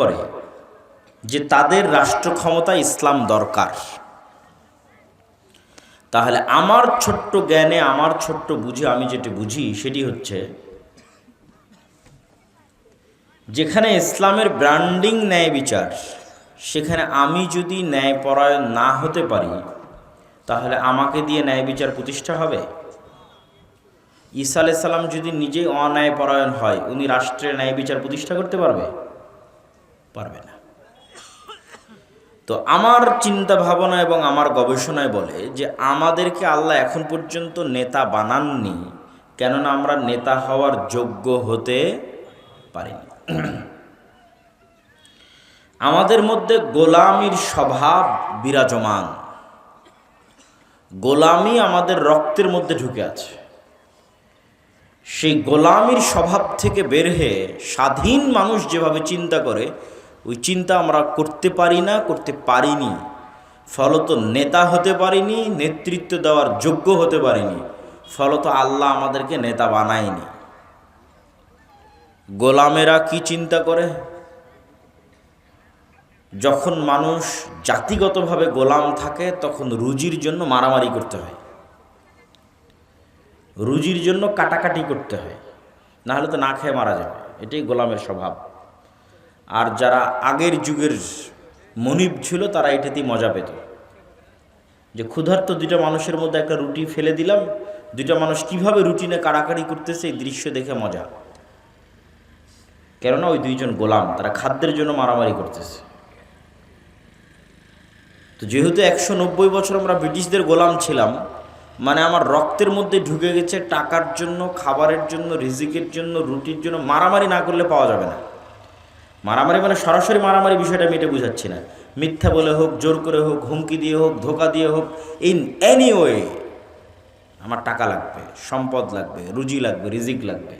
করে যে তাদের রাষ্ট্র ক্ষমতা ইসলাম দরকার। তাহলে আমার ছোট্ট জ্ঞানে, আমার ছোট্ট বুঝে আমি যেটি বুঝি সেটি হচ্ছে, যেখানে ইসলামের ব্র্যান্ডিং ন্যায় বিচার, সেখানে আমি যদি ন্যায়পরায়ণ না হতে পারি, তাহলে আমাকে দিয়ে ন্যায় বিচার প্রতিষ্ঠা হবে? ঈসা আলাইহিস সালাম যদি নিজেই অন্যায়পরায়ণ হয়, উনি রাষ্ট্রের ন্যায় বিচার প্রতিষ্ঠা করতে পারবে? পারবে না। তো আমার চিন্তা ভাবনা এবং আমার গবেষণায় বলে যে আমাদেরকে আল্লাহ এখন পর্যন্ত নেতা বানাননি, কেননা আমরা নেতা হওয়ার যোগ্য হতে পারিনি। আমাদের মধ্যে গোলামির স্বভাব বিরাজমান। গোলামি আমাদের রক্তের মধ্যে ঢুকে আছে। সেই গোলামির স্বভাব থেকে বের হয়ে স্বাধীন মানুষ যেভাবে চিন্তা করে ওই চিন্তা আমরা করতে পারি না, করতে পারিনি। ফলত নেতা হতে পারিনি, নেতৃত্ব দেওয়ার যোগ্য হতে পারিনি। ফলত আল্লাহ আমাদেরকে নেতা বানায়নি। গোলামেরা কি চিন্তা করে? যখন মানুষ জাতিগতভাবে গোলাম থাকে, তখন রুজির জন্য মারামারি করতে হয়। রুজির জন্য কাটাকাটি করতে হয়। নাহলে তো না খেয়ে মারা যাবে। এটাই গোলামের স্বভাব। আর যারা আগের যুগের মনিব ছিল, তারা এটাতেই মজা পেত। যে ক্ষুধার্ত দুইটা মানুষের মধ্যে একটা রুটি ফেলে দিলাম, দুইটা মানুষ কীভাবে রুটিনে কাড়াকাড়ি করতেছে, এই দৃশ্য দেখে মজা। কেননা ওই দুইজন গোলাম, তারা খাদ্যের জন্য মারামারি করতেছে। তো যেহেতু একশো নব্বই বছর আমরা ব্রিটিশদের গোলাম ছিলাম মানে আমার রক্তের মধ্যে ঢুকে গেছে টাকার জন্য, খাবারের জন্য, রিজিকের জন্য, রুটির জন্য মারামারি না করলে পাওয়া যাবে না। মারামারি মানে সরাসরি মারামারি বিষয়টা আমি এটা বুঝাচ্ছি না। মিথ্যা বলে হোক, জোর করে হোক, হুমকি দিয়ে হোক, ধোকা দিয়ে হোক ইন এনি ওয়ে আমার টাকা লাগবে, সম্পদ লাগবে, রুজি লাগবে, রিজিক লাগবে।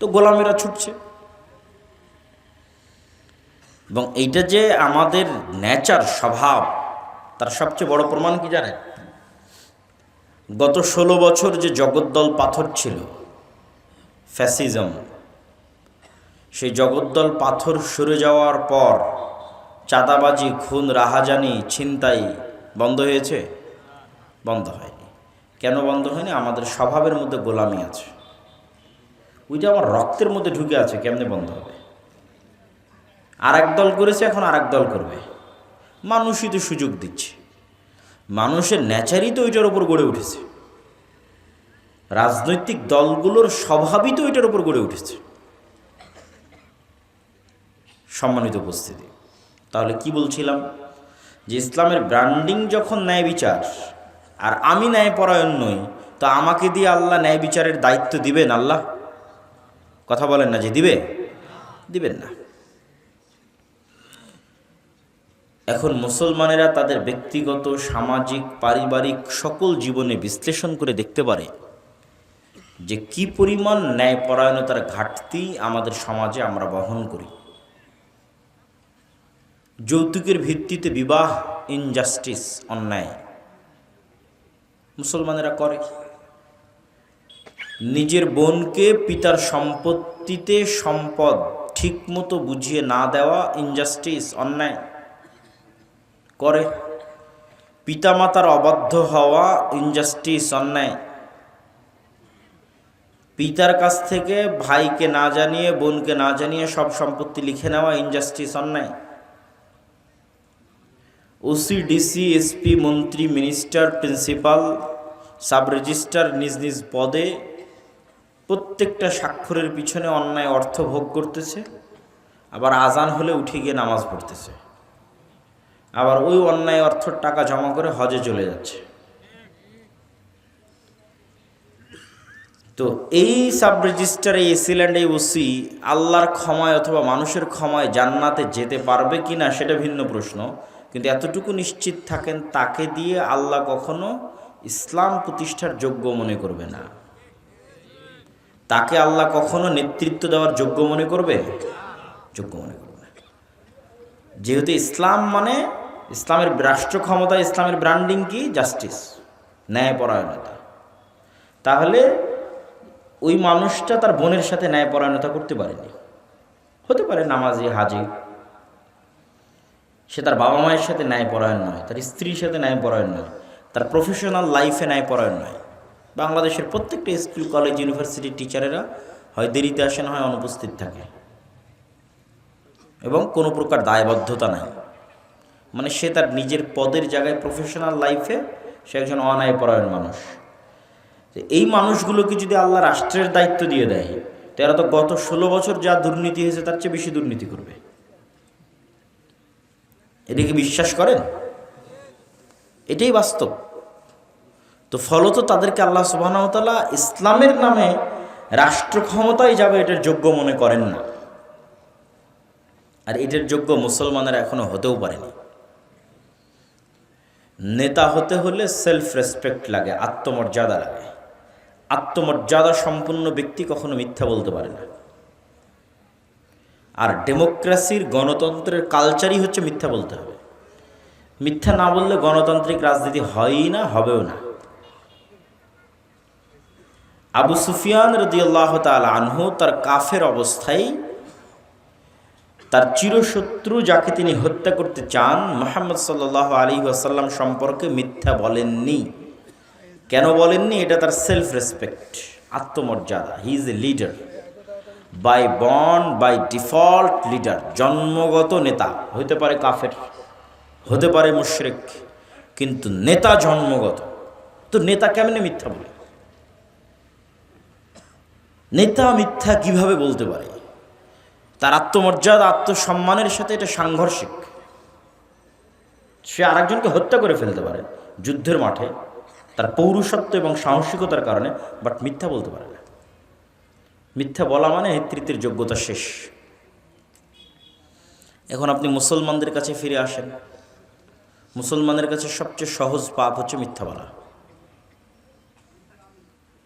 তো গোলামেরা ছুটছে। এবং এইটা যে আমাদের নেচার স্বভাব, তার সবচেয়ে বড় প্রমাণ কি জানেন? গত ষোলো বছর যে জগদ্দল পাথর ছিল ফ্যাসিজম সেই জগদ্দল পাথর সরে যাওয়ার পর চাঁদাবাজি, খুন, রাহাজানি, ছিনতাই বন্ধ হয়েছে? বন্ধ হয়নি। কেন বন্ধ হয়নি? আমাদের স্বভাবের মধ্যে গোলামি আছে। ওইটা আমার রক্তের মধ্যে ঢুকে আছে, কেমনে বন্ধ হবে? আর এক দল করেছে, এখন আর দল করবে। মানুষই তো সুযোগ দিচ্ছে। মানুষের ন্যাচারই তো ওইটার উপর গড়ে উঠেছে। রাজনৈতিক দলগুলোর স্বভাবই তো ওইটার উপর গড়ে উঠেছে। সম্মানিত উপস্থিতি। তাহলে কি বলছিলাম? যে ইসলামের ব্র্যান্ডিং যখন ন্যায় বিচার, আর আমি ন্যায় পরায়ণ নই, তো আমাকে দিয়ে আল্লাহ ন্যায় বিচারের দায়িত্ব দিবেন আল্লাহ? কথা বলেন না যে দিবে? দিবেন না। এখন মুসলমানেরা তাদের ব্যক্তিগত, সামাজিক, পারিবারিক সকল জীবনে বিশ্লেষণ করে দেখতে পারে যে কি পরিমাণ ন্যায়পরায়ণতার ঘাটতি আমাদের সমাজে আমরা বহন করি। যৌতুকের ভিত্তিতে বিবাহ ইনজাস্টিস অন্যায়। মুসলমানেরা করে। নিজের বোনকে পিতার সম্পত্তিতে সম্পদ ঠিকমতো বুঝিয়ে না দেওয়া ইনজাস্টিস অন্যায় করে। পিতামাতার অবাধ্য হওয়া ইনজাস্টিস অন্যায়। পিতার কাছ থেকে ভাইকে না জানিয়ে, বোনকে না জানিয়ে সব সম্পত্তি লিখে নেওয়া ইনজাস্টিস অন্যায়। ওসি ডিসি এসপি মন্ত্রী মিনিস্টার প্রিন্সিপাল সাব রেজিস্ট্রার নিজ নিজ পদে প্রত্যেকটা স্বাক্ষরের পিছনে অন্যায় অর্থ ভোগ করতেছে, আবার আজান হলে উঠে গিয়ে নামাজ পড়তেছে। আবার ওই অন্যায় অর্থর টাকা জমা করে হজে চলে যাচ্ছে। তো এই সাব রেজিস্টার এই এসিল্যান্ড এই ওসি আল্লাহর ক্ষমায় অথবা মানুষের ক্ষমায় জান্নাতে যেতে পারবে কি না সেটা ভিন্ন প্রশ্ন। কিন্তু এতটুকু নিশ্চিত থাকেন তাকে দিয়ে আল্লাহ কখনো ইসলাম প্রতিষ্ঠার যোগ্য মনে করবে না। তাকে আল্লাহ কখনো নেতৃত্ব দেওয়ার যোগ্য মনে করবে? যোগ্য মনে করবে না। যেহেতু ইসলাম মানে ইসলামের রাষ্ট্র ক্ষমতা, ইসলামের ব্র্যান্ডিং কি? জাস্টিস ন্যায়পরায়ণতা। তাহলে ওই মানুষটা তার বোনের সাথে ন্যায়পরায়ণতা করতে পারেনি। হতে পারে নামাজি, হাজি সে তার বাবা মায়ের সাথে ন্যায় পরায়ণ নয়, তার স্ত্রীর সাথে ন্যায় পরায়ণ নয়, তার প্রফেশনাল লাইফে ন্যায় পরায়ণ নয়। বাংলাদেশের প্রত্যেকটা স্কুল কলেজ ইউনিভার্সিটির টিচারেরা হয় দেরিতে আসেন হয় অনুপস্থিত থাকে। এবং কোনো প্রকার দায়বদ্ধতা নাই। মানে সে তার নিজের পদের জায়গায় প্রফেশনাল লাইফে সে একজন অনায় পরায়ণ মানুষ। এই মানুষগুলোকে যদি আল্লাহ রাষ্ট্রের দায়িত্ব দিয়ে দেয়, তো এরা তো গত ষোলো বছর যা দুর্নীতি হয়েছে, তার চেয়ে বেশি দুর্নীতি করবে। এটা কি বিশ্বাস করেন? এটাই বাস্তব। তো ফলত তাদেরকে আল্লাহ সুবাহতাল্লাহ ইসলামের নামে রাষ্ট্র ক্ষমতায় যাবে এটার যোগ্য মনে করেন না। আর এটার যোগ্য মুসলমানের এখনও হতেও পারেনি। নেতা হতে হলে সেলফ রেসপেক্ট লাগে, আত্মমর্যাদা লাগে। আত্মমর্যাদা সম্পন্ন ব্যক্তি কখনো মিথ্যা বলতে পারে না। আর ডেমোক্রেসির গণতন্ত্রের কালচারই হচ্ছে মিথ্যা বলতে হবে। মিথ্যা না বললে গণতান্ত্রিক রাজনীতি হয়ই না, হবেও না। আবু সুফিয়ান রদিয়াল্লাহ তাল আনহু তার কাফের অবস্থায় তার চিরশত্রু যাকে তিনি হত্যা করতে চান, মোহাম্মদ সাল্লাহ আলী আসাল্লাম সম্পর্কে মিথ্যা বলেননি। কেন বলেননি? এটা তার সেলফ রেসপেক্ট আত্মমর্যাদা he is a leader by bond by default leader জন্মগত নেতা হতে পারে কাফের, হতে পারে মুশরেক, কিন্তু নেতা জন্মগত। তো নেতা কেমনে মিথ্যা বলে? নেতা মিথ্যা কীভাবে বলতে পারে? তার আত্মমর্যাদা, আত্মসম্মানের সাথে এটা সাংঘর্ষিক। সে আরেকজনকে হত্যা করে ফেলতে পারে যুদ্ধের মাঠে, তার পৌরুষত্ব এবং সাহসিকতার কারণে বাট মিথ্যা বলতে পারে মিথ্যা বলা মানে নেতৃত্বের যোগ্যতা শেষ। এখন আপনি মুসলমানদের কাছে ফিরে আসেন। মুসলমানের কাছে সবচেয়ে সহজ পাপ হচ্ছে মিথ্যা বলা।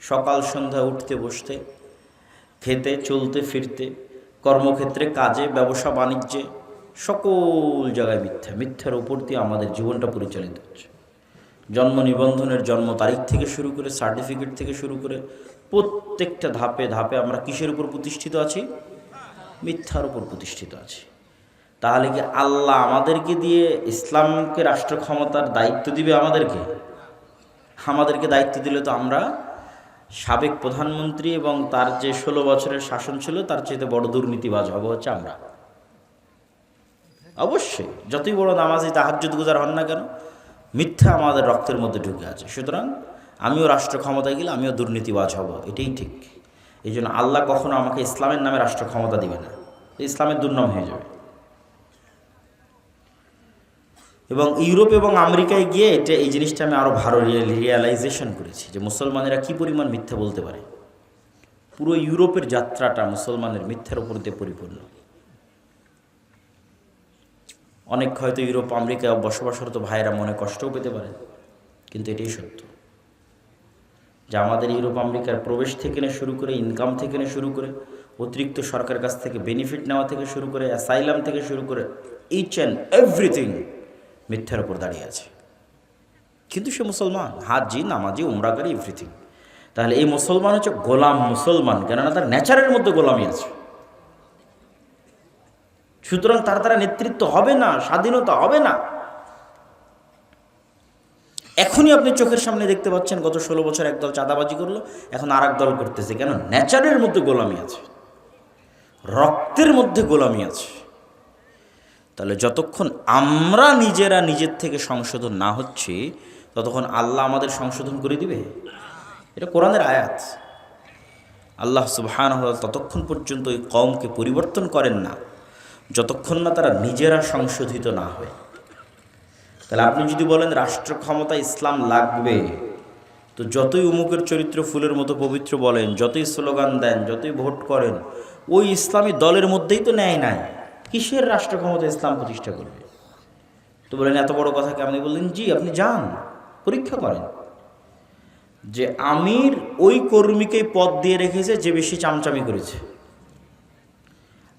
সকাল, সন্ধ্যা উঠতে, বসতে, খেতে, চলতে, ফিরতে, কর্মক্ষেত্রে, কাজে, ব্যবসা, বাণিজ্যে, সকল জায়গায় মিথ্যা। মিথ্যার উপর দিয়ে আমাদের জীবনটা পরিচালিত হচ্ছে। জন্ম নিবন্ধনের জন্ম তারিখ থেকে শুরু করে সার্টিফিকেট থেকে শুরু করে প্রত্যেকটা ধাপে ধাপে আমরা কিসের উপর প্রতিষ্ঠিত আছি? মিথ্যার উপর প্রতিষ্ঠিত আছি। তাহলে কি আল্লাহ আমাদেরকে দিয়ে ইসলামকে রাষ্ট্র ক্ষমতার দায়িত্ব দিবে আমাদেরকে? আমাদেরকে দায়িত্ব দিলে তো আমরা সাবেক প্রধানমন্ত্রী এবং তার যে ষোলো বছরের শাসন ছিল, তার চাইতে বড় দুর্নীতিবাজ হব হচ্ছে আমরা। অবশ্যই, যতই বড় নামাজি তাহাজ্জুদ গুজার হন না কেন, মিথ্যা আমাদের রক্তের মধ্যে ঢুকে আছে। সুতরাং আমিও রাষ্ট্র ক্ষমতায় গেলে আমিও দুর্নীতিবাজ হব। এটাই ঠিক। এই জন্য আল্লাহ কখনো আমাকে ইসলামের নামে রাষ্ট্র ক্ষমতা দিবে না। ইসলামের দুর্নাম হয়ে যাবে। এবং ইউরোপ এবং আমেরিকায় গিয়ে এটা, এই জিনিসটা আমি আরও ভালো রিয়েলাইজেশন করেছি যে মুসলমানেরা কি পরিমাণ মিথ্যা বলতে পারে। পুরো ইউরোপের যাত্রাটা মুসলমানের মিথ্যার উপর দিয়ে পরিপূর্ণ। অনেক হয়তো ইউরোপ, আমেরিকায় বসবাসরত ভাইয়েরা মনে কষ্টও পেতে পারে, কিন্তু এটাই সত্য। যে আমাদের ইউরোপ, আমেরিকার প্রবেশ থেকে নিয়ে শুরু করে ইনকাম থেকে নিয়ে শুরু করে, অতিরিক্ত সরকার কাছ থেকে বেনিফিট নেওয়া থেকে শুরু করে অ্যাসাইলাম থেকে শুরু করে ইচ অ্যান্ড এভরিথিং মিথ্যার উপর দাঁড়িয়ে আছে। কিন্তু সে মুসলমান হাজি নামাজি উমরা উমরাকারী এভরিথিং তাহলে এই মুসলমান হচ্ছে গোলাম মুসলমান, কেননা তার নেচারের মধ্যে গোলামি আছে। সুতরাং তার দ্বারা নেতৃত্ব হবে না, স্বাধীনতা হবে না। এখনই আপনি চোখের সামনে দেখতে পাচ্ছেন গত ষোলো বছর একদল চাঁদাবাজি করল, এখন আর দল করতেছে। কেন? নেচারের মধ্যে গোলামি আছে। রক্তের মধ্যে গোলামি আছে। তাহলে যতক্ষণ আমরা নিজেরা নিজের থেকে সংশোধন না হচ্ছি, ততক্ষণ আল্লাহ আমাদের সংশোধন করে দিবে? এটা কোরআনের আয়াত। আল্লাহ সুবহান ততক্ষণ পর্যন্ত ওই কমকে পরিবর্তন করেন না, যতক্ষণ না তারা নিজেরা সংশোধিত না হয়। তাহলে আপনি যদি বলেন রাষ্ট্র ক্ষমতা ইসলাম লাগবে, তো যতই উমুকের চরিত্র ফুলের মতো পবিত্র বলেন, যতই স্লোগান দেন, যতই ভোট করেন, ওই ইসলামী দলের মধ্যেই তো ন্যায় নাই। কিসের রাষ্ট্র ক্ষমতা ইসলাম প্রতিষ্ঠা করবে? তো বলেন, এত বড় কথা আপনি বললেন? জি, আপনি যান, পরীক্ষা করেন। যে আমির ওই কর্মীকেই পদ দিয়ে রেখেছে যে বেশি চামচামি করেছে।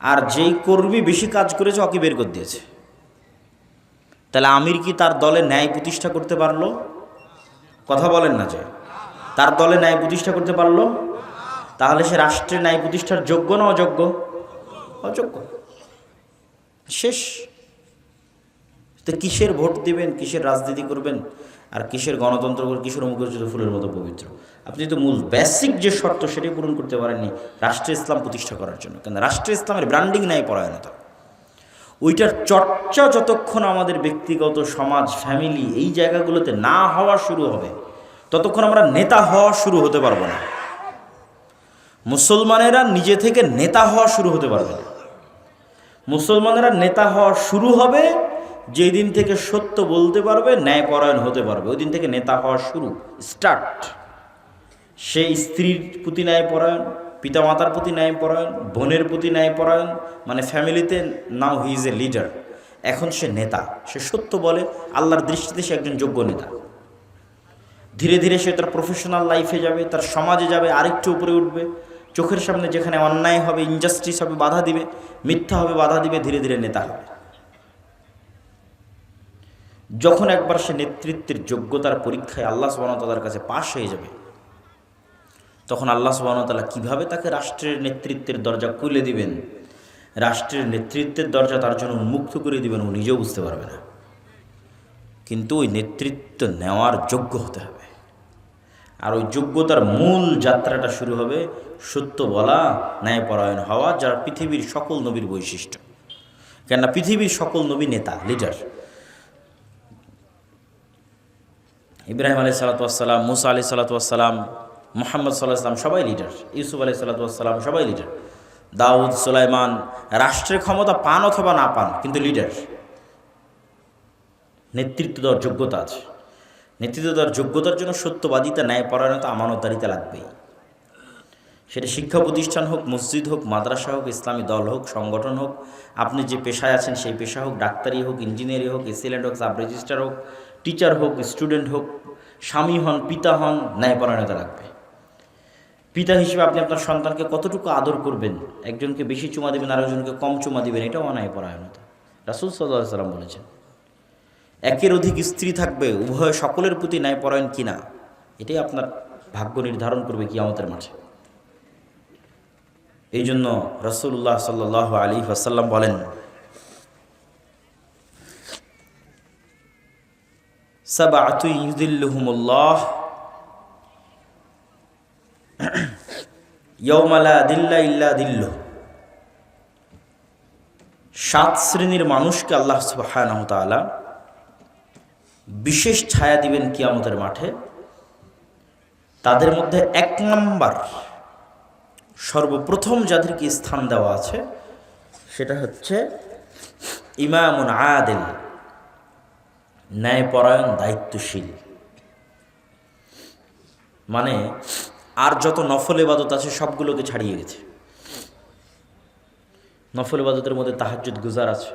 আর যেই কর্মী বেশি কাজ করেছে, ওকে বের করে দিয়েছে। তাহলে আমির কি তার দলে ন্যায় প্রতিষ্ঠা করতে পারল? কথা বলেন না যে। তার দলে ন্যায় প্রতিষ্ঠা করতে পারল? তাহলে সে রাষ্ট্রের ন্যায় প্রতিষ্ঠার যোগ্য না অযোগ্য? অযোগ্য। শেষ। তো কিসের ভোট দিবেন? কিসের রাজনীতি করবেন? আর কিসের গণতন্ত্র করবেন? কিসের মুখরোচিত ফুলের মতো পবিত্র? আপনি তো মূল বেসিক যে শর্ত সেটাই পূরণ করতে পারেননি রাষ্ট্র ইসলাম প্রতিষ্ঠা করার জন্য। কেন? রাষ্ট্র ইসলামের ব্র্যান্ডিং নাই পরায়ণতা ওইটার চর্চা যতক্ষণ আমাদের ব্যক্তিগত সমাজ ফ্যামিলি এই জায়গাগুলোতে না হওয়া শুরু হবে, ততক্ষণ আমরা নেতা হওয়া শুরু হতে পারব না। মুসলমানেরা নিজে থেকে নেতা হওয়া শুরু হতে পারবে না। মুসলমানেরা নেতা হওয়া শুরু হবে যেই দিন থেকে সত্য বলতে পারবে, ন্যায়পরায়ণ হতে পারবে। ওই দিন থেকে নেতা হওয়া শুরু স্টার্ট সেই স্ত্রীর প্রতি ন্যায়পরায়ণ পিতামাতার প্রতি ন্যায়পরায়ণ বোনের প্রতি ন্যায়পরায়ণ মানে ফ্যামিলিতে নাও হি ইজ এ লিডার। এখন সে নেতা, সে সত্য বলে, আল্লাহর দৃষ্টিতে সে একজন যোগ্য নেতা। ধীরে ধীরে সে তার প্রফেশনাল লাইফে যাবে, তার সমাজে যাবে, আরেকটু উপরে উঠবে। চোখের সামনে যেখানে অন্যায় হবে ইনজাস্টিস হবে, বাধা দিবে, মিথ্যা হবে, বাধা দিবে, ধীরে ধীরে নেতা হবে। যখন একবার সে নেতৃত্বের যোগ্যতার পরীক্ষায় আল্লাহ সুবাহতালার কাছে পাশ হয়ে যাবে তখন আল্লাহ সুবাহতাল্লাহ কীভাবে তাকে রাষ্ট্রের নেতৃত্বের দরজা খুলে দিবেন? রাষ্ট্রের নেতৃত্বের দরজা তার জন্য উন্মুক্ত করে দিবেন, ও নিজেও বুঝতে পারবে না। কিন্তু ওই নেতৃত্ব নেওয়ার যোগ্য হতে হবে। আর ওই যোগ্যতার মূল যাত্রাটা শুরু হবে সত্য বলা, ন্যায়পরায়ণ হওয়া, যার পৃথিবীর সকল নবীর বৈশিষ্ট্য। কেননা পৃথিবীর সকল নবী নেতা লিডার ইব্রাহিম আলি সালাতাম মুসা আলি সালাতাম মোহাম্মদ সাল্লাহ সাল্লাম সবাই লিডার ইউসুফ আলি সাল্লাতাম সবাই লিডার দাউদ, সুলাইমান, রাষ্ট্রের ক্ষমতা পান অথবা না পান, কিন্তু লিডার নেতৃত্ব দেওয়ার যোগ্যতা আছে। নেতৃত্ব দেওয়ার যোগ্যতার জন্য সত্যবাদিতা, ন্যায়পরায়ণতা, আমানতদারিতা লাগবেই। সেটা শিক্ষা প্রতিষ্ঠান হোক, মসজিদ হোক, মাদ্রাসা হোক, ইসলামী দল হোক, সংগঠন হোক, আপনি যে পেশায় আছেন সেই পেশা হোক, ডাক্তারি হোক, ইঞ্জিনিয়ারিং হোক এসিলেন্ট হোক, সাব রেজিস্টার হোক, টিচার হোক, স্টুডেন্ট হোক, স্বামী হন, পিতা হন, ন্যায়পরায়ণতা লাগবে। পিতা হিসেবে আপনি আপনার সন্তানকে কতটুকু আদর করবেন? একজনকে বেশি চুমা দেবেন আর একজনকে কম চুমা দেবেন, এটাও অন্যায়পরায়ণতা রাসুল সাল্লাহ সাল্লাম বলেছেন, একের অধিক স্ত্রী থাকবে, উভয় সকলের প্রতি ন্যায়পরায়ণ কিনা? এটাই আপনার ভাগ্য নির্ধারণ করবে কিয়ামতের মাঠে। এই জন্য রসুল্লাহ সাল্লাহ আলী আসাল্লাম বলেন সাবাতুই ইউদিল্লুহুমুল্লাহ ইয়ৌমালা দিল্লা ইল্লা দিল্ল সাত শ্রেণির মানুষকে আল্লাহ সুবাহ তাআলা বিশেষ ছায়া দিবেন কিয়ামতের মাঠে। তাদের মধ্যে এক নম্বর সর্বপ্রথম যাদেরকে স্থান দেওয়া আছে, সেটা হচ্ছে ইমামুন আদেল, ন্যায়পরায়ণ, দায়িত্বশীল। মানে আর যত নফল ইবাদত আছে, সবগুলোকে ছাড়িয়ে গেছে। নফল ইবাদতের মধ্যে তাহাজ্জুদ গুজার আছে,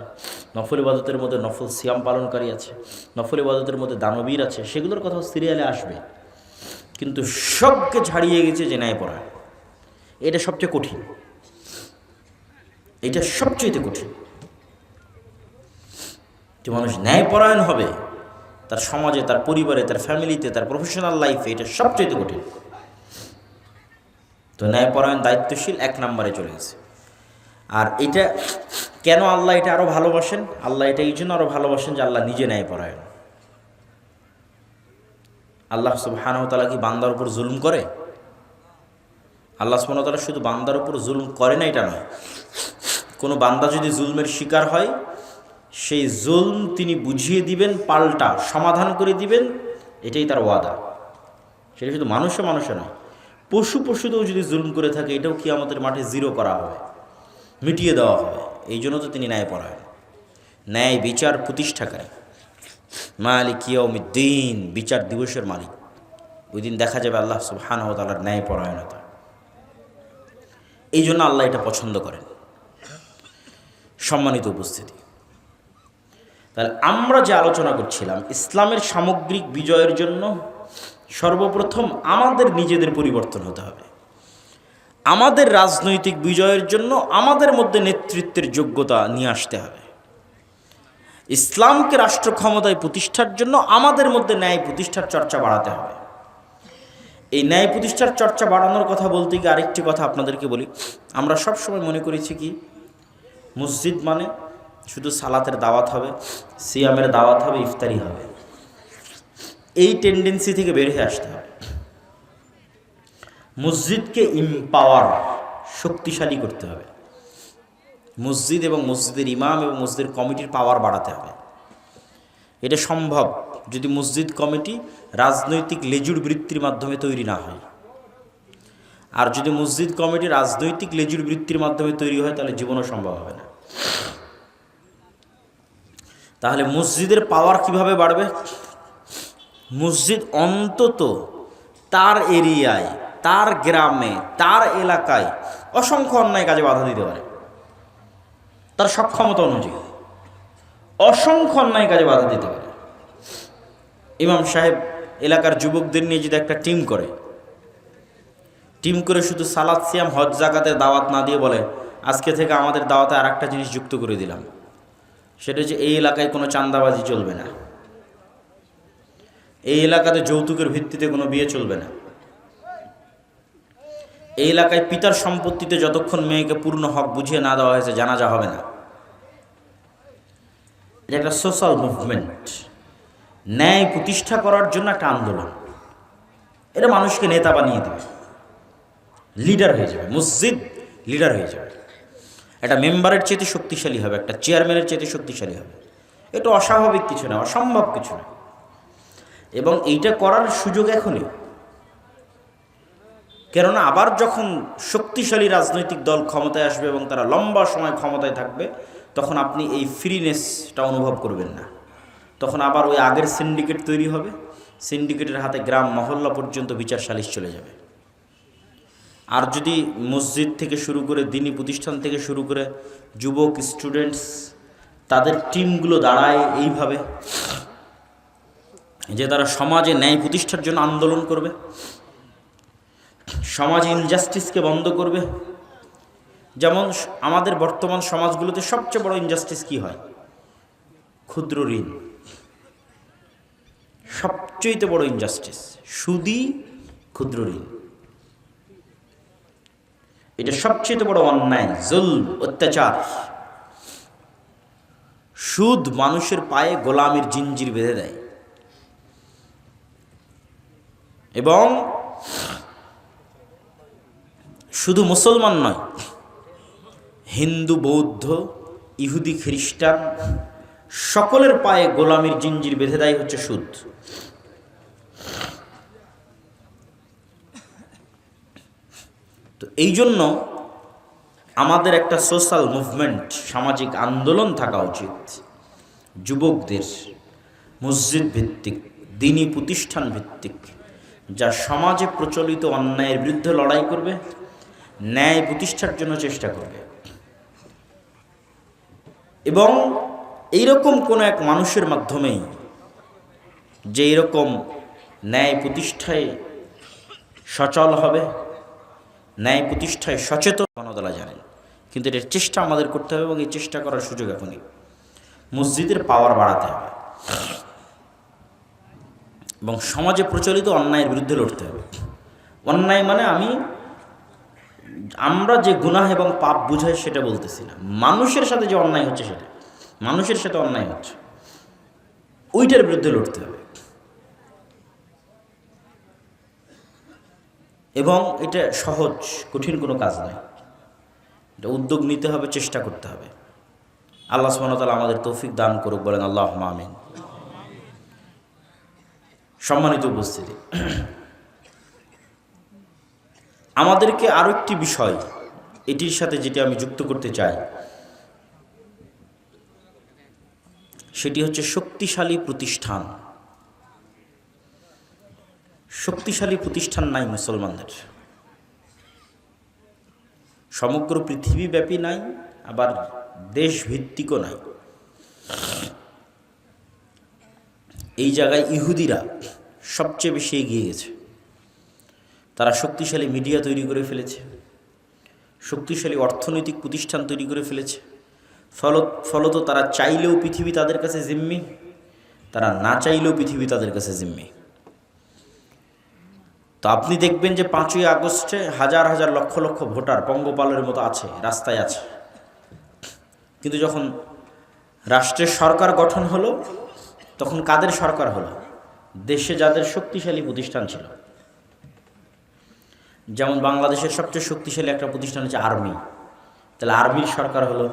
নফল ইবাদতের মধ্যে নফল সিয়াম পালনকারী আছে, নফল ইবাদতের মধ্যে দানবীর আছে, সেগুলোর কথা সিরিয়ালে আসবে। কিন্তু সবকে ছাড়িয়ে গেছে যে ন্যায় পড়া এটা সবচেয়ে কঠিন। এটা সবচেয়ে কঠিন। যে মানুষ ন্যায়পরায়ণ হবে, তার সমাজে, তার পরিবারে, তার ফ্যামিলিতে তার প্রফেশনাল লাইফে এটা সবচেয়ে কঠিন। তো ন্যায়পরায়ণ, দায়িত্বশীল এক নম্বরে চলে গেছে। আর এটা কেন আল্লাহ এটা আরও ভালোবাসেন? আল্লাহ এটা এই জন্য আরও ভালোবাসেন যে আল্লাহ নিজে ন্যায়পরায়ণ। আল্লাহ সুবাহানতালা কি বান্দার উপর জুলুম করে? আল্লাহ সুবাহতালা শুধু বান্দার উপর জুলুম করে না, এটা নয়। কোনো বান্দা যদি জুলমের শিকার হয়, সেই জুলম তিনি বুঝিয়ে দিবেন, পাল্টা সমাধান করে দিবেন, এটাই তার ওয়াদা। সেটা শুধু মানুষে মানুষে নয়। পশু পশুতেও যদি জুলুম করে থাকে, এটাও কি আমাদের মাঠে জিরো করা হবে। মিটিয়ে দেওয়া হবে। এই জন্য তো তিনি ন্যায় পড়ায় ন্যায় বিচার প্রতিষ্ঠাকারী। মালিক ইয়মিদ্দিন বিচার দিবসের মালিক। ওই দিন দেখা যাবে আল্লাহ সুবহানাহু তাআলার ন্যায় পরায়ণতা। এই জন্য আল্লাহ এটা পছন্দ করেন। সম্মানিত উপস্থিতি। তাহলে আমরা যে আলোচনা করছিলাম, ইসলামের সামগ্রিক বিজয়ের জন্য সর্বপ্রথম আমাদের নিজেদের পরিবর্তন হতে হবে। আমাদের রাজনৈতিক বিজয়ের জন্য আমাদের মধ্যে নেতৃত্বের যোগ্যতা নিয়ে আসতে হবে। ইসলামকে রাষ্ট্র ক্ষমতায় প্রতিষ্ঠার জন্য আমাদের মধ্যে ন্যায় প্রতিষ্ঠার চর্চা বাড়াতে হবে। এই ন্যায় প্রতিষ্ঠার চর্চা বাড়ানোর কথা বলতে গিয়ে আরেকটি কথা আপনাদেরকে বলি। আমরা সব সময় মনে করেছি কি, মসজিদ মানে শুধু সালাতের দাওয়াত হবে, সিয়ামের দাওয়াত হবে, ইফতারি হবে। এই টেন্ডেন্সি থেকে বের হয়ে আসতে হবে। মসজিদকে ইম্পাওয়ার শক্তিশালী করতে হবে। মসজিদ এবং মসজিদের ইমাম এবং মসজিদের কমিটির পাওয়ার বাড়াতে হবে। এটা সম্ভব যদি মসজিদ কমিটি রাজনৈতিক লেজুর বৃত্তির মাধ্যমে তৈরি না হয়। আর যদি মসজিদ কমিটি রাজনৈতিক লেজুর বৃত্তির মাধ্যমে তৈরি হয়, তাহলে জীবনও সম্ভব হবে না। তাহলে মসজিদের পাওয়ার কীভাবে বাড়বে? মসজিদ অন্তত তার এরিয়ায়, তার গ্রামে, তার এলাকায় অসংখ্য অন্যায় কাজে বাধা দিতে পারে। তার সক্ষমতা অনুযায়ী অসংখ্য অন্যায় কাজে বাধা দিতে পারে। ইমাম সাহেব এলাকার যুবকদের নিয়ে যদি একটা টিম করে টিম করে শুধু সালাদ, সিয়াম, হজ জাকাতে দাওয়াত না দিয়ে বলে, আজকে থেকে আমাদের দাওয়াতে আর একটা জিনিস যুক্ত করে দিলাম। সেটা হচ্ছে এই এলাকায় কোনো চান্দাবাজি চলবে না। এই এলাকাতে যৌতুকের ভিত্তিতে কোনো বিয়ে চলবে না। এই এলাকায় পিতার সম্পত্তিতে যতক্ষণ মেয়েকে পূর্ণ হক বুঝিয়ে না দেওয়া হয়েছে, জানাজা হবে না। এটা একটা সোশ্যাল মুভমেন্ট ন্যায় প্রতিষ্ঠা করার জন্য একটা আন্দোলন। এটা মানুষকে নেতা বানিয়ে দেবে। লিডার হয়ে যাবে, মসজিদ লিডার হয়ে যাবে। একটা মেম্বারের চেয়ে শক্তিশালী হবে, একটা চেয়ারম্যানের চেয়ে শক্তিশালী হবে। এটা অস্বাভাবিক কিছু না, অসম্ভব কিছু না। এবং এইটা করার সুযোগ এখনই। কেননা আবার যখন শক্তিশালী রাজনৈতিক দল ক্ষমতায় আসবে এবং তারা লম্বা সময় ক্ষমতায় থাকবে, তখন আপনি এই ফ্রিনেসটা অনুভব করবেন না। তখন আবার ওই আগের সিন্ডিকেট তৈরি হবে সিন্ডিকেটের হাতে গ্রাম মহল্লা পর্যন্ত বিচার সালিশ চলে যাবে। আর যদি মসজিদ থেকে শুরু করে দিনী প্রতিষ্ঠান থেকে শুরু করে যুবক স্টুডেন্টস তাদের টিমগুলো দাঁড়ায় এইভাবে। যে তারা সমাজে ন্যায় প্রতিষ্ঠার জন্য আন্দোলন করবে, সমাজ ইনজাস্টিসকে বন্ধ করবে। যেমন আমাদের বর্তমান সমাজগুলোতে সবচেয়ে বড় ইনজাস্টিস কি হয়? ক্ষুদ্র ঋণ। সবচেয়ে বড় ইনজাস্টিস সুদি ক্ষুদ্র ঋণ। এটা সবচেয়ে বড় অন্যায় জুল অত্যাচার। সুদ মানুষের পায়ে গোলামের জিঞ্জির বেঁধে দেয়। এবং শুধু মুসলমান নয়, হিন্দু, বৌদ্ধ, ইহুদি, খ্রিস্টান, সকলের পায়ে গোলামির জিঞ্জির বেঁধে দেয় হচ্ছে সুদ। তো এই জন্য আমাদের একটা সোশ্যাল মুভমেন্ট সামাজিক আন্দোলন থাকা উচিত। যুবকদের, মসজিদ ভিত্তিক, দিনী প্রতিষ্ঠান ভিত্তিক যা সমাজে প্রচলিত অন্যায়ের বিরুদ্ধে লড়াই করবে, ন্যায় প্রতিষ্ঠার জন্য চেষ্টা করবে। এবং এইরকম কোনো এক মানুষের মাধ্যমেই যে এরকম ন্যায় প্রতিষ্ঠায় সচল হবে, ন্যায় প্রতিষ্ঠায় সচেতন গণদলা জানেন। কিন্তু এটার চেষ্টা আমাদের করতে হবে এবং এই চেষ্টা করার সুযোগ এখনই। মসজিদের পাওয়ার বাড়াতে হবে। এবং সমাজে প্রচলিত অন্যায়ের বিরুদ্ধে লড়তে হবে। অন্যায় মানে আমি, আমরা যে গুনাহ এবং পাপ বুঝাই সেটা বলতেছি না। মানুষের সাথে যে অন্যায় হচ্ছে সেটা। মানুষের সাথে অন্যায় হচ্ছে। ওইটার বিরুদ্ধে লড়তে হবে। এবং এটা সহজ, কঠিন কোনো কাজ নয়। এটা উদ্যোগ নিতে হবে, চেষ্টা করতে হবে। আল্লাহ সুবাহতাল আমাদের তৌফিক দান করুক, বলেন আল্লাহ মামিন সম্মানিত উপস্থিতি। আমাদেরকে আরও একটি বিষয়, এটির সাথে যেটি আমি যুক্ত করতে চাই, সেটি হচ্ছে শক্তিশালী প্রতিষ্ঠান। শক্তিশালী প্রতিষ্ঠান নাই মুসলমানদের। সমগ্র পৃথিবীব্যাপী নাই, আবার দেশভিত্তিকও নাই। এই জায়গায় ইহুদিরা সবচেয়ে বেশি এগিয়ে গেছে। তারা শক্তিশালী মিডিয়া তৈরি করে ফেলেছে, শক্তিশালী অর্থনৈতিক প্রতিষ্ঠান তৈরি করে ফেলেছে। ফলত ফলত তারা চাইলেও পৃথিবী তাদের কাছে জিম্মি, তারা না চাইলেও পৃথিবী তাদের কাছে জিম্মি। তো আপনি দেখবেন যে পাঁচই আগস্টে হাজার হাজার লক্ষ লক্ষ ভোটার পঙ্গপালের মতো আছে, রাস্তায় আছে। কিন্তু যখন রাষ্ট্রের সরকার গঠন হলো তখন কাদের সরকার হলো? দেশে যাদের শক্তিশালী প্রতিষ্ঠান ছিল। যেমন বাংলাদেশের সবচেয়ে শক্তিশালী একটা প্রতিষ্ঠান হচ্ছে আর্মি। তাহলে আর্মির সরকার হলো।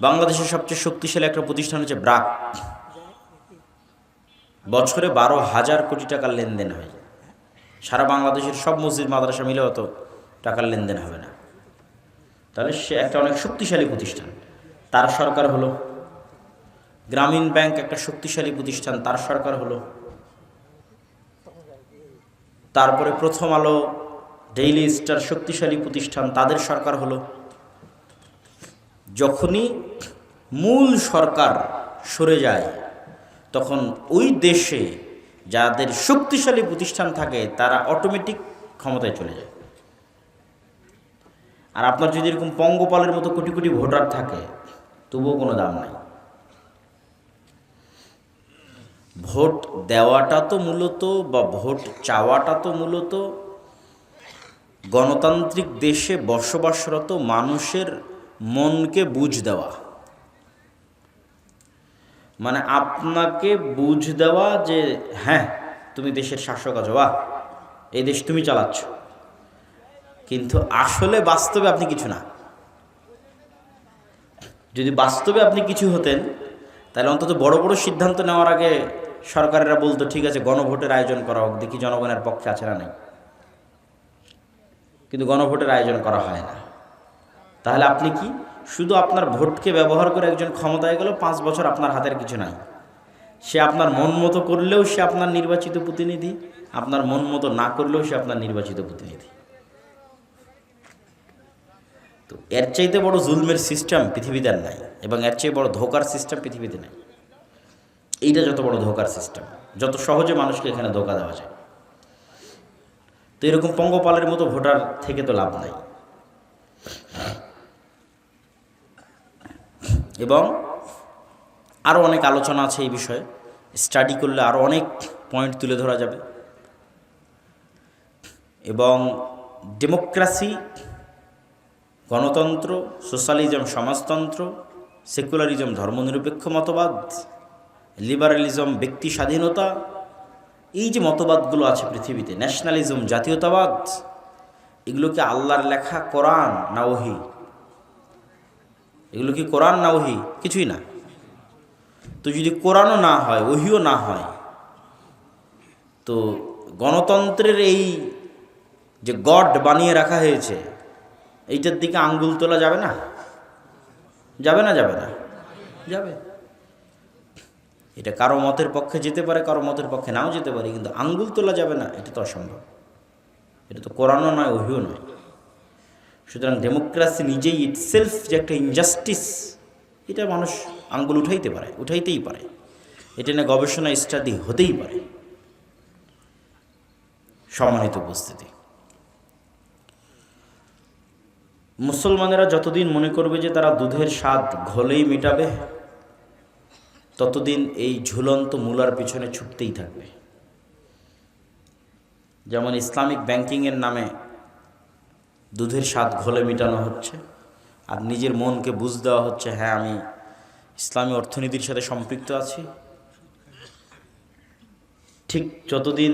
বাংলাদেশের সবচেয়ে শক্তিশালী একটা প্রতিষ্ঠান হচ্ছে ব্রাক। বছরে বারো হাজার কোটি টাকার লেনদেন হয়। সারা বাংলাদেশের সব মসজিদ, মাদ্রাসা মিলে অত টাকার লেনদেন হবে না। তাহলে সে একটা অনেক শক্তিশালী প্রতিষ্ঠান। তার সরকার হলো গ্রামীণ ব্যাংক একটা শক্তিশালী প্রতিষ্ঠান, তার সরকার হলো। তারপরে প্রথম আলো, ডেইলি স্টার শক্তিশালী প্রতিষ্ঠান, তাদের সরকার হলো। যখনই মূল সরকার সরে যায়, তখন ওই দেশে যাদের শক্তিশালী প্রতিষ্ঠান থাকে, তারা অটোমেটিক ক্ষমতায় চলে যায়। আর আপনার যদি এরকম পঙ্গপালের মতো কোটি কোটি ভোটার থাকে, তবুও কোনো দাম নাই। ভোট দেওয়াটা তো মূলত বা ভোট চাওয়াটা তো মূলত গণতান্ত্রিক দেশে বসবাসরত মানুষের মনকে বুঝ দেওয়া। মানে আপনাকে বুঝ দেওয়া যে হ্যাঁ তুমি দেশের শাসক আছো, বাহ, এই দেশ তুমি চালাচ্ছ। কিন্তু আসলে বাস্তবে আপনি কিছু না। যদি বাস্তবে আপনি কিছু হতেন, তাহলে অন্তত বড় বড় সিদ্ধান্ত নেওয়ার আগে সরকারেরা বলতো, ঠিক আছে, গণভোটের আয়োজন করা হোক, দেখি জনগণের পক্ষে আছে না নাই। কিন্তু গণভোটের আয়োজন করা হয় না। তাহলে আপনি কি শুধু আপনার ভোটকে ব্যবহার করে একজন ক্ষমতায় গেল পাঁচ বছর আপনার হাতের কিছু নাই? সে আপনার মন মতো করলেও সে আপনার নির্বাচিত প্রতিনিধি, আপনার মন মতো না করলেও সে আপনার নির্বাচিত প্রতিনিধি। তো এর চাইতে বড় জুলমের সিস্টেম পৃথিবীতে নাই এবং এর চেয়ে বড় ধোকার সিস্টেম পৃথিবীতে নাই। এইটা যত বড় ধোকার সিস্টেম যত সহজে মানুষকে এখানে ধোকা দেওয়া যায়। তো এরকম পঙ্গপালের মতো ভোটার থেকে তো লাভ নাই। এবং আরও অনেক আলোচনা আছে এই বিষয়ে। স্টাডি করলে আরও অনেক পয়েন্ট তুলে ধরা যাবে। এবং ডেমোক্রাসি গণতন্ত্র সোশ্যালিজম সমাজতন্ত্র সেকুলারিজম ধর্মনিরপেক্ষ মতবাদ লিবারালিজম, ব্যক্তি স্বাধীনতা, এই যে মতবাদগুলো আছে পৃথিবীতে, ন্যাশনালিজম, জাতীয়তাবাদ, এগুলোকে আল্লাহর লেখা কোরআন না ওহি? এগুলো কি কোরআন না ওহি? কিছুই না। তো যদি কোরআনও না হয়, ওহিও না হয়, তো গণতন্ত্রের এই যে গড বানিয়ে রাখা হয়েছে, এইটার দিকে আঙ্গুল তোলা যাবে না? যাবে না যাবে না? যাবে। এটা কারও মতের পক্ষে যেতে পারে, কারও মতের পক্ষে নাও যেতে পারে, কিন্তু আঙ্গুল তোলা যাবে না, এটা তো অসম্ভব। এটা তো কোরআনও নয়, ওহিও নয়। সুতরাং ডেমোক্রেসি নিজেই ইটসেলফ যে একটা ইনজাস্টিস এটা মানুষ আঙ্গুল উঠাইতে পারে, উঠাইতেই পারে। এটা নিয়ে গবেষণা স্টাডি হতেই পারে। সম্মানিত উপস্থিতি। মুসলমানেরা যতদিন মনে করবে যে তারা দুধের স্বাদ ঘোলেই মেটাবে ততদিন এই ঝুলন্ত মূলার পিছনে ছুটতেই থাকবে। যেমন ইসলামিক ব্যাংকিংয়ের নামে দুধের স্বাদ ঘোলে মেটানো হচ্ছে, আর নিজের মনকে বুঝ দেওয়া হচ্ছে হ্যাঁ আমি ইসলামী অর্থনীতির সাথে সম্পৃক্ত আছি। ঠিক যতদিন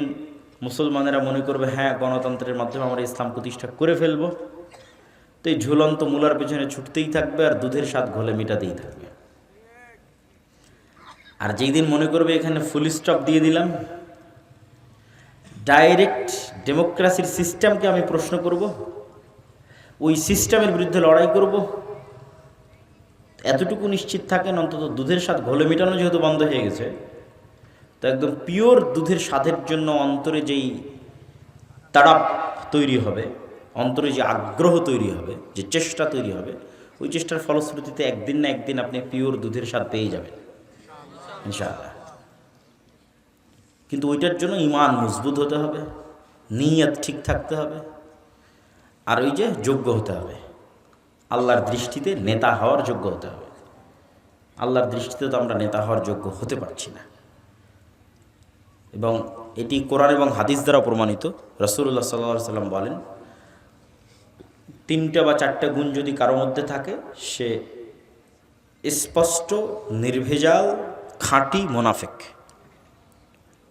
মুসলমানেরা মনে করবে হ্যাঁ গণতন্ত্রের মাধ্যমে আমরা ইসলাম প্রতিষ্ঠা করে ফেলব, তো এই ঝুলন্ত মূলার পেছনে ছুটতেই থাকবে, আর দুধের স্বাদ ঘোলে মেটাতেই থাকবে। আর যেই দিন মনে করবে এখানে ফুল স্টপ দিয়ে দিলাম ডাইরেক্ট ডেমোক্রেসির সিস্টেমকে আমি প্রশ্ন করব, ওই সিস্টেমের বিরুদ্ধে লড়াই করব। এতটুকু নিশ্চিত থাকেন অন্তত দুধের স্বাদ ঘোলে মেটানো যেহেতু বন্ধ হয়ে গেছে, তো একদম পিওর দুধের স্বাদের জন্য অন্তরে যেই তাড়াপ তৈরি হবে, অন্তরে যে আগ্রহ তৈরি হবে, যে চেষ্টা তৈরি হবে, ওই চেষ্টার ফলশ্রুতিতে একদিন না একদিন আপনি পিওর দুধের স্বাদ পেয়ে যাবেন। ইনশাআল্লাহ। কিন্তু ওইটার জন্য ইমান মজবুত হতে হবে, নিয়ত ঠিক থাকতে হবে, আর ওই যে যোগ্য হতে হবে। আল্লাহর দৃষ্টিতে নেতা হওয়ার যোগ্য হতে হবে। আল্লাহর দৃষ্টিতে তো আমরা নেতা হওয়ার যোগ্য হতে পারছি না। এবং এটি কোরআন এবং হাদিস দ্বারা প্রমাণিত। রসুল্লাহ সাল্লা সাল্লাম বলেন, তিনটা বা চারটা গুণ যদি কারও মধ্যে থাকে, সে স্পষ্ট, নির্ভেজাল খাঁটি মোনাফেক।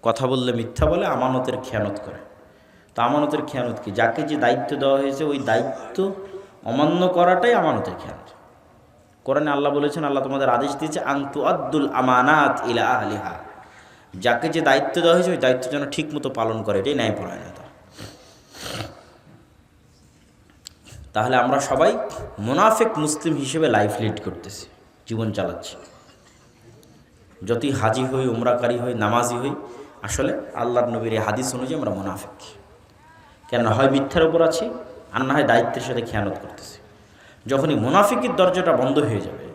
কথা বললে মিথ্যা বলে আমানতের খেয়ানত করে। তো আমানতের খেয়ানত কি? যাকে যে দায়িত্ব দেওয়া হয়েছে, ওই দায়িত্ব অমান্য করাটাই আমানতের খেয়ানত। কোরআনে আল্লাহ বলেছেন, আল্লাহ তোমাদের আদেশ দিয়েছে আন্তু আব্দুল আমানাত ইলা আলিহা যাকে যে দায়িত্ব দেওয়া হয়েছে, ওই দায়িত্ব যেন ঠিক মতো পালন করে, এটাই ন্যায় পরায়ণতা তাহলে আমরা সবাই মোনাফেক মুসলিম হিসেবে লাইফ লিড করতেছি, জীবন চালাচ্ছি। যতই হাজি হই, উমরাকারী হই, নামাজি হই, আসলে আল্লাহর নবীর এই হাদিস অনুযায়ী আমরা মোনাফেক। কেন হয় মিথ্যার উপর আছি, আর না হয় দায়িত্বের সাথে খেয়ানত করতেছি। যখনই মুনাফিকের দরজাটা বন্ধ হয়ে যাবে,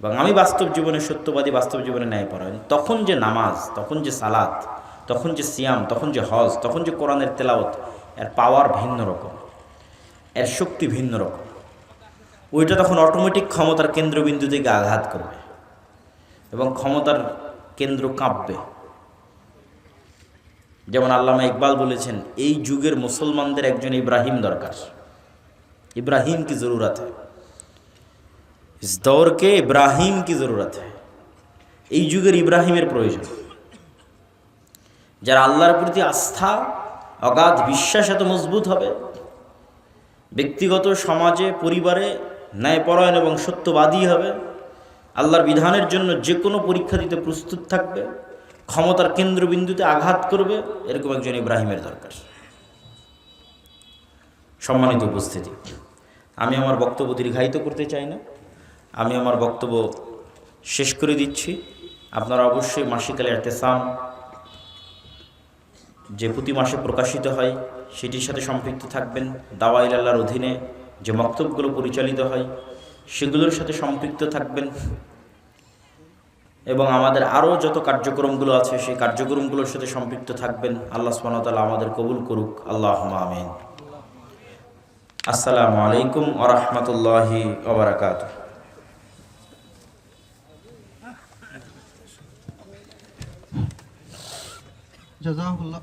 এবং আমি বাস্তব জীবনে, সত্যবাদী বাস্তব জীবনে ন্যায় পরায়ণ, তখন যে নামাজ, তখন যে সালাত, তখন যে সিয়াম, তখন যে হজ, তখন যে কোরআনের তেলাওত এর পাওয়ার ভিন্ন রকম, এর শক্তি ভিন্ন রকম। ওইটা তখন অটোমেটিক ক্ষমতার কেন্দ্রবিন্দু থেকে আঘাত করবে। এবং ক্ষমতার কেন্দ্র কাঁপবে। যেমন আল্লামা ইকবাল বলেছেন, এই যুগের মুসলমানদের একজন ইব্রাহিম দরকার। ইব্রাহিম কি জরুরত হ্যাঁ? ইস দৌরকে ইব্রাহিম কি জরুরত হ্যাঁ? এই যুগের ইব্রাহিমের প্রয়োজন। যারা আল্লাহর প্রতি আস্থা, অগাধ বিশ্বাস এত মজবুত হবে, ব্যক্তিগত সমাজে, পরিবারে ন্যায়পরায়ণ এবং সত্যবাদী হবে আল্লাহর বিধানের জন্য যে কোনো পরীক্ষা দিতে প্রস্তুত থাকবে, ক্ষমতার কেন্দ্রবিন্দুতে আঘাত করবে, এরকম একজন ইব্রাহিমের দরকার। সম্মানিত উপস্থিতি, আমি আমার বক্তব্য দীর্ঘায়িত করতে চাই না। আমি আমার বক্তব্য শেষ করে দিচ্ছি। আপনারা অবশ্যই মাসিকালে এতেসাম যে প্রতি মাসে প্রকাশিত হয়, সেটির সাথে সম্পৃক্ত থাকবেন। দাওয়াইল আল্লাহর অধীনে যে মক্তবগুলো পরিচালিত হয় সেগুলোর সাথে সম্পৃক্ত থাকবেন। এবং আমাদের আরও যত কার্যক্রমগুলো আছে, সেই কার্যক্রমগুলোর সাথে সম্পৃক্ত থাকবেন। আল্লাহ সুবহানাহু আমাদের কবুল করুক। আল্লাহ আমিন। আসসালামু আলাইকুম ওরহমতুল্লাহি ওবরাকাত জাজাহুল্লাহ